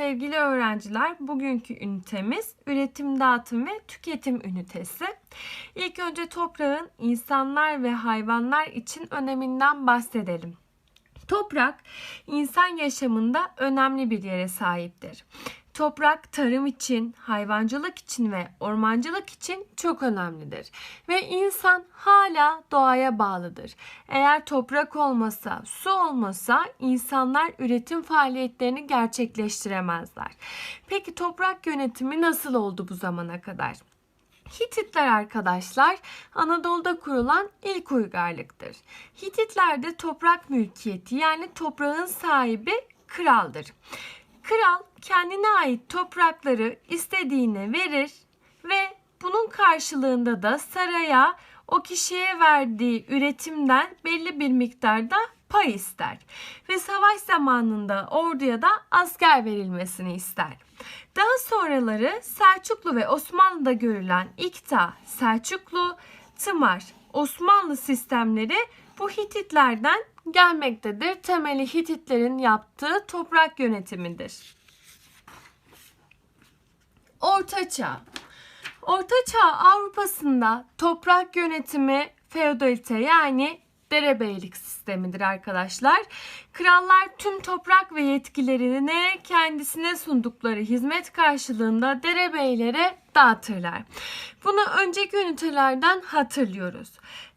sevgili öğrenciler. Bugünkü ünitemiz üretim, dağıtım ve tüketim ünitesi. İlk önce toprağın insanlar ve hayvanlar için öneminden bahsedelim. Toprak insan yaşamında önemli bir yere sahiptir. Toprak tarım için, hayvancılık için ve ormancılık için çok önemlidir. Ve insan hala doğaya bağlıdır. Eğer toprak olmasa, su olmasa insanlar üretim faaliyetlerini gerçekleştiremezler. Peki toprak yönetimi nasıl oldu bu zamana kadar? Hititler arkadaşlar Anadolu'da kurulan ilk uygarlıktır. Hititlerde toprak mülkiyeti yani toprağın sahibi kraldır. Kral kendine ait toprakları istediğine verir ve bunun karşılığında da saraya o kişiye verdiği üretimden belli bir miktarda pay ister. Ve savaş zamanında orduya da asker verilmesini ister. Daha sonraları Selçuklu ve Osmanlı'da görülen İkta, Selçuklu, Tımar, Osmanlı sistemleri bu Hititlerden gelmektedir. Temeli Hititlerin yaptığı toprak yönetimidir. Orta Çağ Orta Çağ Avrupa'sında toprak yönetimi feodalite yani derebeylik sistemidir arkadaşlar. Krallar tüm toprak ve yetkilerini kendisine sundukları hizmet karşılığında derebeylere dağıtırlar. Bunu önceki ünitelerden hatırlıyoruz.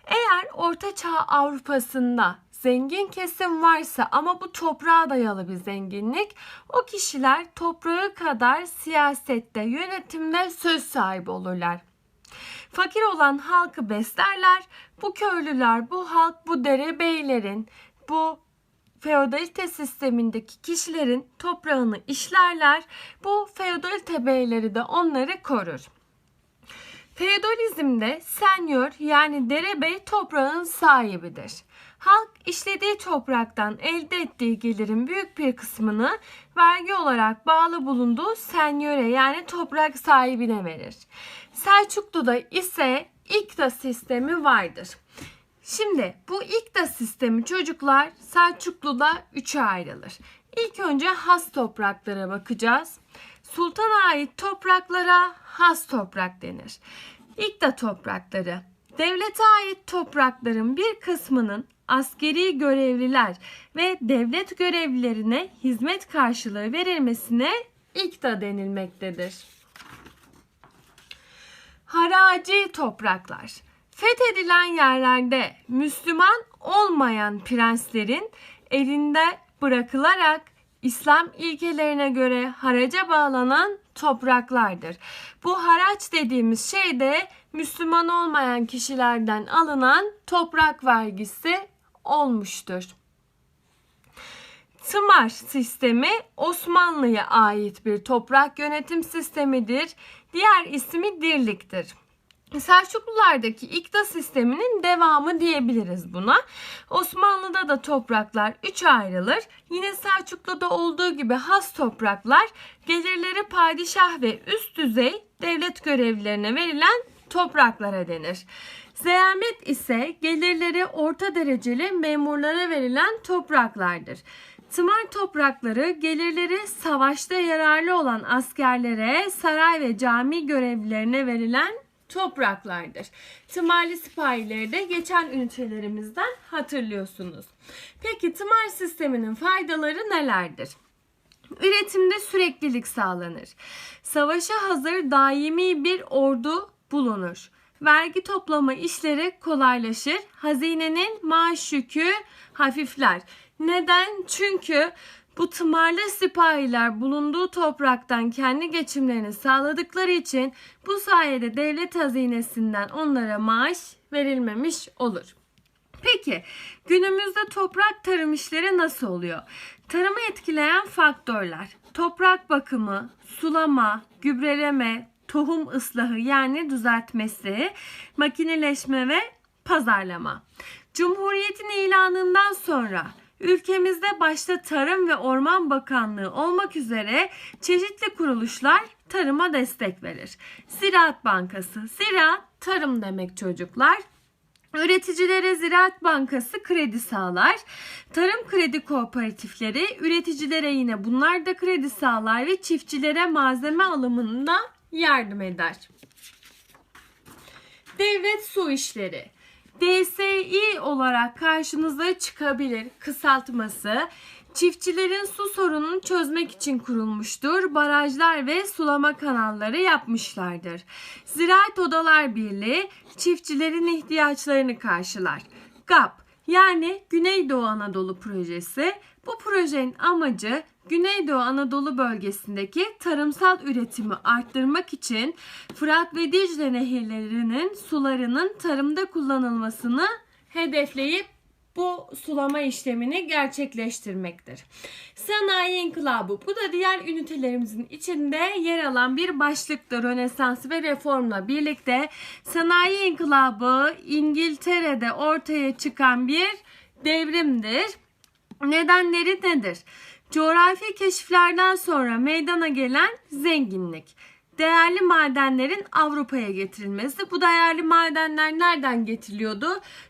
Eğer Orta Çağ Avrupa'sında zengin kesim varsa ama bu toprağa dayalı bir zenginlik o kişiler toprağı kadar siyasette, yönetimde söz sahibi olurlar. Fakir olan halkı beslerler. Bu köylüler, bu halk, bu derebeylerin, bu feodalite sistemindeki kişilerin toprağını işlerler. Bu feodalite beyleri de onları korur. Feodalizmde senyor yani derebey toprağın sahibidir. Halk işlediği topraktan elde ettiği gelirin büyük bir kısmını vergi olarak bağlı bulunduğu senyöre yani toprak sahibine verir. Selçuklu'da ise İkta sistemi vardır. Şimdi bu İkta sistemi çocuklar Selçuklu'da üçe ayrılır. İlk önce has topraklara bakacağız. Sultana ait topraklara has toprak denir. İkta toprakları Devlete ait toprakların bir kısmının askeri görevliler ve devlet görevlilerine hizmet karşılığı verilmesine ikta denilmektedir. Haraci topraklar. Fethedilen yerlerde Müslüman olmayan prenslerin elinde bırakılarak İslam ilkelerine göre haraca bağlanan topraklardır. Bu haraç dediğimiz şey de Müslüman olmayan kişilerden alınan toprak vergisi olmuştur. Tımar sistemi Osmanlı'ya ait bir toprak yönetim sistemidir. Diğer ismi dirliktir. Selçuklulardaki ikta sisteminin devamı diyebiliriz buna. Osmanlı'da da topraklar üç ayrılır. Yine Selçuklu'da olduğu gibi has topraklar gelirleri padişah ve üst düzey devlet görevlilerine verilen topraklara denir. Zeyamet ise gelirleri orta dereceli memurlara verilen topraklardır. Tımar toprakları gelirleri savaşta yararlı olan askerlere, saray ve cami görevlilerine verilen topraklardır. Tımarlı sipahileri de geçen ünitelerimizden hatırlıyorsunuz. Peki tımar sisteminin faydaları nelerdir? Üretimde süreklilik sağlanır. Savaşa hazır daimi bir ordu bulunur. Vergi toplama işleri kolaylaşır. Hazinenin maaş yükü hafifler. Neden? Çünkü bu tımarlı sipahiler bulunduğu topraktan kendi geçimlerini sağladıkları için bu sayede devlet hazinesinden onlara maaş verilmemiş olur. Peki günümüzde toprak tarım işleri nasıl oluyor? Tarımı etkileyen faktörler toprak bakımı, sulama, gübreleme, tohum ıslahı yani düzeltmesi, makineleşme ve pazarlama. Cumhuriyetin ilanından sonra ülkemizde başta Tarım ve Orman Bakanlığı olmak üzere çeşitli kuruluşlar tarıma destek verir. Ziraat Bankası, ziraat tarım demek çocuklar. Üreticilere Ziraat Bankası kredi sağlar. Tarım kredi kooperatifleri üreticilere yine bunlar da kredi sağlar ve çiftçilere malzeme alımında yardım eder. Devlet su işleri. DSİ olarak karşınıza çıkabilir kısaltması. Çiftçilerin su sorununu çözmek için kurulmuştur. Barajlar ve sulama kanalları yapmışlardır. Ziraat Odalar Birliği çiftçilerin ihtiyaçlarını karşılar. GAP yani Güneydoğu Anadolu Projesi. Bu projenin amacı Güneydoğu Anadolu bölgesindeki tarımsal üretimi arttırmak için Fırat ve Dicle nehirlerinin sularının tarımda kullanılmasını hedefleyip bu sulama işlemini gerçekleştirmektir. Sanayi İnkılabı bu da diğer ünitelerimizin içinde yer alan bir başlıktır. Rönesans ve reformla birlikte sanayi İnkılabı İngiltere'de ortaya çıkan bir devrimdir. Nedenleri nedir? Coğrafi keşiflerden sonra meydana gelen zenginlik değerli madenlerin Avrupa'ya getirilmesi. Bu değerli madenler nereden getiriliyordu?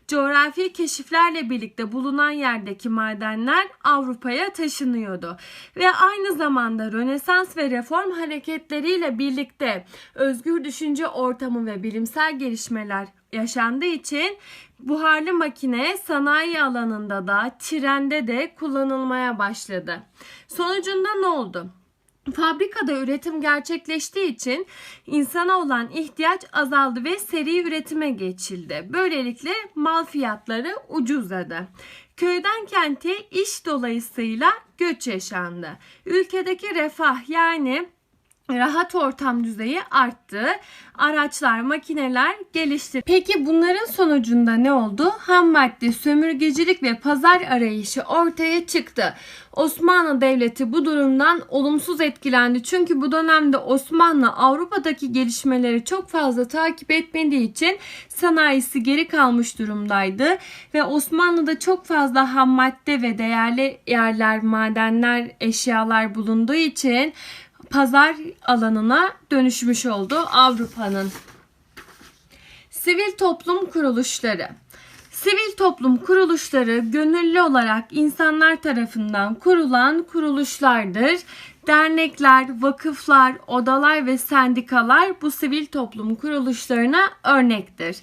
Coğrafi keşiflerle birlikte bulunan yerdeki madenler Avrupa'ya taşınıyordu. Ve aynı zamanda Rönesans ve reform hareketleriyle birlikte özgür düşünce ortamı ve bilimsel gelişmeler yaşandığı için buharlı makine sanayi alanında da trende de kullanılmaya başladı. Sonucunda ne oldu? Fabrikada üretim gerçekleştiği için insana olan ihtiyaç azaldı ve seri üretime geçildi. Böylelikle mal fiyatları ucuzladı. Köyden kente iş dolayısıyla göç yaşandı. Ülkedeki refah yani rahat ortam düzeyi arttı. Araçlar, makineler gelişti. Peki bunların sonucunda ne oldu? Ham madde, sömürgecilik ve pazar arayışı ortaya çıktı. Osmanlı Devleti bu durumdan olumsuz etkilendi. Çünkü bu dönemde Osmanlı Avrupa'daki gelişmeleri çok fazla takip etmediği için sanayisi geri kalmış durumdaydı ve Osmanlı'da çok fazla ham madde ve değerli yerler, madenler, eşyalar bulunduğu için pazar alanına dönüşmüş oldu Avrupa'nın. Sivil toplum kuruluşları Sivil toplum kuruluşları gönüllü olarak insanlar tarafından kurulan kuruluşlardır. Dernekler, vakıflar, odalar ve sendikalar bu sivil toplum kuruluşlarına örnektir.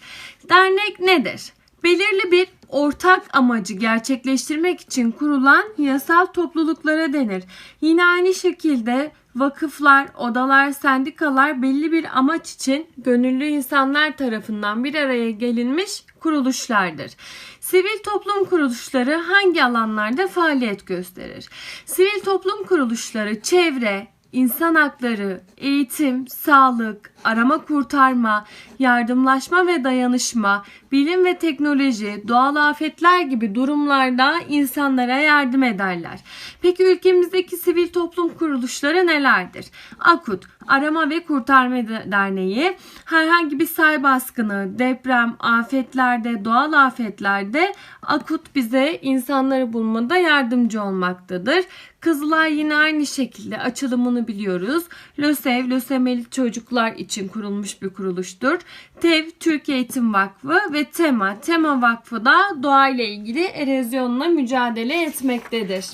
Dernek nedir? Belirli bir ortak amacı gerçekleştirmek için kurulan yasal topluluklara denir. Yine aynı şekilde vakıflar, odalar, sendikalar belli bir amaç için gönüllü insanlar tarafından bir araya gelinmiş kuruluşlardır. Sivil toplum kuruluşları hangi alanlarda faaliyet gösterir? Sivil toplum kuruluşları çevre, insan hakları, eğitim, sağlık, arama kurtarma, yardımlaşma ve dayanışma, bilim ve teknoloji, doğal afetler gibi durumlarda insanlara yardım ederler. Peki ülkemizdeki sivil toplum kuruluşları nelerdir? AKUT, Arama ve Kurtarma Derneği, herhangi bir say baskını, deprem, afetlerde, doğal afetlerde AKUT bize insanları bulmada yardımcı olmaktadır. Kızılay yine aynı şekilde açılımını biliyoruz. LÖSEV, lösemeli çocuklar için kurulmuş bir kuruluştur. TEV, Türkiye Eğitim Vakfı ve TEMA, TEMA Vakfı da doğayla ilgili erozyonla mücadele etmektedir.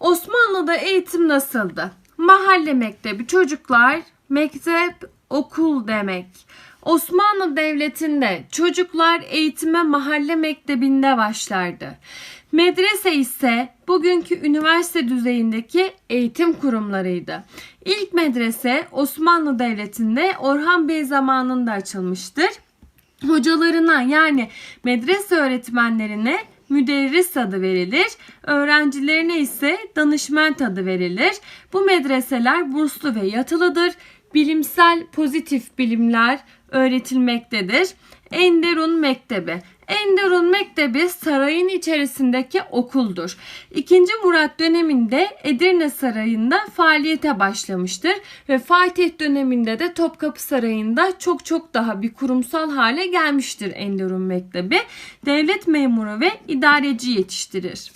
Osmanlı'da eğitim nasıldı? Mahalle mektebi çocuklar, mektep, okul demek. Osmanlı Devleti'nde çocuklar eğitime mahalle mektebinde başlardı. Medrese ise bugünkü üniversite düzeyindeki eğitim kurumlarıydı. İlk medrese Osmanlı Devleti'nde Orhan Bey zamanında açılmıştır. Hocalarına yani medrese öğretmenlerine müderris adı verilir. Öğrencilerine ise danışment adı verilir. Bu medreseler burslu ve yatılıdır. Bilimsel pozitif bilimler öğretilmektedir. Enderun Mektebi Enderun Mektebi sarayın içerisindeki okuldur. İkinci Murat döneminde Edirne Sarayı'nda faaliyete başlamıştır ve Fatih döneminde de Topkapı Sarayı'nda çok çok daha bir kurumsal hale gelmiştir Enderun Mektebi. Devlet memuru ve idareci yetiştirir.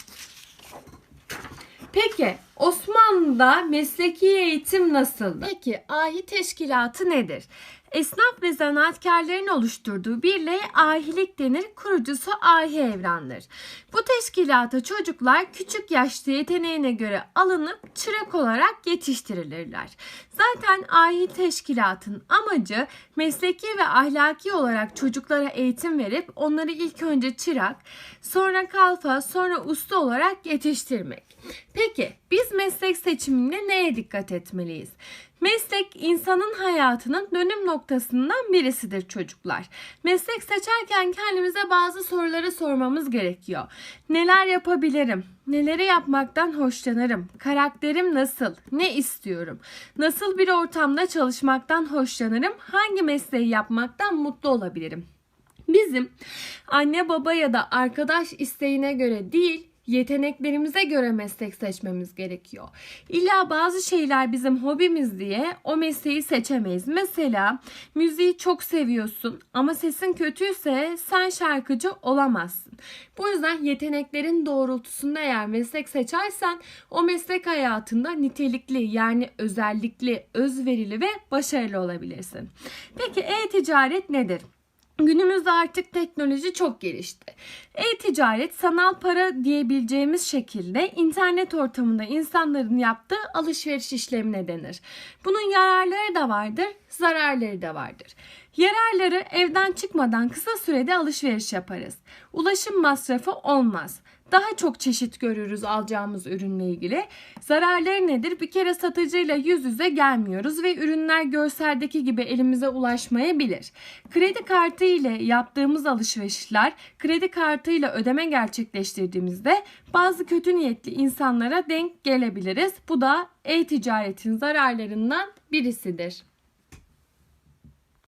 Peki Osmanlı'da mesleki eğitim nasıldı? Peki ahi teşkilatı nedir? Esnaf ve zanaatkarların oluşturduğu birliğe ahilik denir. Kurucusu Ahi Evran'dır. Bu teşkilata çocuklar küçük yaşta yeteneğine göre alınıp çırak olarak yetiştirilirler. Zaten ahi teşkilatın amacı mesleki ve ahlaki olarak çocuklara eğitim verip onları ilk önce çırak, sonra kalfa, sonra usta olarak yetiştirmek. Peki biz meslek seçiminde neye dikkat etmeliyiz? Meslek insanın hayatının dönüm noktasından birisidir çocuklar. Meslek seçerken kendimize bazı soruları sormamız gerekiyor. Neler yapabilirim? Neleri yapmaktan hoşlanırım? Karakterim nasıl? Ne istiyorum? Nasıl bir ortamda çalışmaktan hoşlanırım? Hangi mesleği yapmaktan mutlu olabilirim? Bizim anne baba ya da arkadaş isteğine göre değil, yeteneklerimize göre meslek seçmemiz gerekiyor. İlla bazı şeyler bizim hobimiz diye o mesleği seçemeyiz. Mesela müziği çok seviyorsun ama sesin kötüyse sen şarkıcı olamazsın. Bu yüzden yeteneklerin doğrultusunda eğer meslek seçersen o meslek hayatında nitelikli yani özellikli, özverili ve başarılı olabilirsin. Peki e-ticaret nedir? Günümüzde artık teknoloji çok gelişti. E-ticaret sanal para diyebileceğimiz şekilde internet ortamında insanların yaptığı alışveriş işlemine denir. Bunun yararları da vardır, zararları da vardır. Yararları evden çıkmadan kısa sürede alışveriş yaparız. Ulaşım masrafı olmaz daha çok çeşit görürüz alacağımız ürünle ilgili. Zararları nedir? Bir kere satıcıyla yüz yüze gelmiyoruz ve ürünler görseldeki gibi elimize ulaşmayabilir. Kredi kartı ile yaptığımız alışverişler kredi kartı ile ödeme gerçekleştirdiğimizde bazı kötü niyetli insanlara denk gelebiliriz. Bu da e-ticaretin zararlarından birisidir.